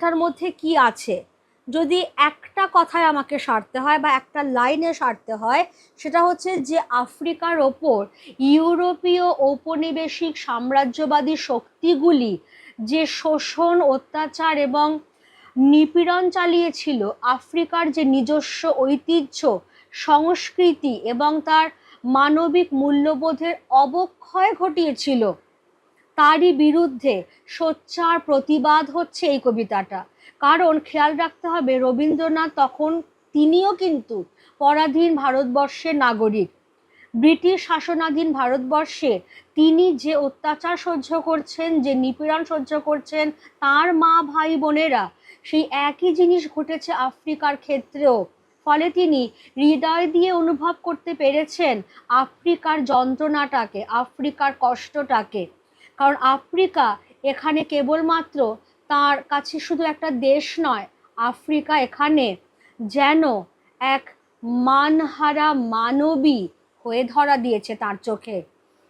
কবিতাটার মধ্যে কি আছে? যদি একটা কথায় আমাকে সারতে হয় বা একটা লাইনে সারতে হয়, সেটা হচ্ছে যে আফ্রিকার ওপর ইউরোপীয় ঔপনিবেশিক সাম্রাজ্যবাদী শক্তিগুলি যে শোষণ, অত্যাচার এবং নিপীড়ন চালিয়েছিল, আফ্রিকার যে নিজস্ব ঐতিহ্য, সংস্কৃতি এবং তার মানবিক মূল্যবোধের অবক্ষয় ঘটিয়েছিল তারই বিরুদ্ধে সোচ্চার প্রতিবাদ হচ্ছে এই কবিতাটা। কারণ খেয়াল রাখতে হবে, রবীন্দ্রনাথ তখন তিনিও কিন্তু পরাধীন ভারতবর্ষের নাগরিক। ব্রিটিশ শাসনাধীন ভারতবর্ষে তিনি যে অত্যাচার সহ্য করছেন, যে নিপীড়ন সহ্য করছেন, তার মা, ভাই, বোনেরা, সেই একই জিনিস ঘটেছে আফ্রিকার ক্ষেত্রেও। ফলে তিনি হৃদয় দিয়ে অনুভব করতে পেরেছেন আফ্রিকার যন্ত্রণাটাকে, আফ্রিকার কষ্টটাকে। কারণ আফ্রিকা এখানে কেবলমাত্র তার কাছে শুধু একটা দেশ নয়, আফ্রিকা এখানে যেন এক মানহারা মানবী হয়ে ধরা দিয়েছে তার চোখে।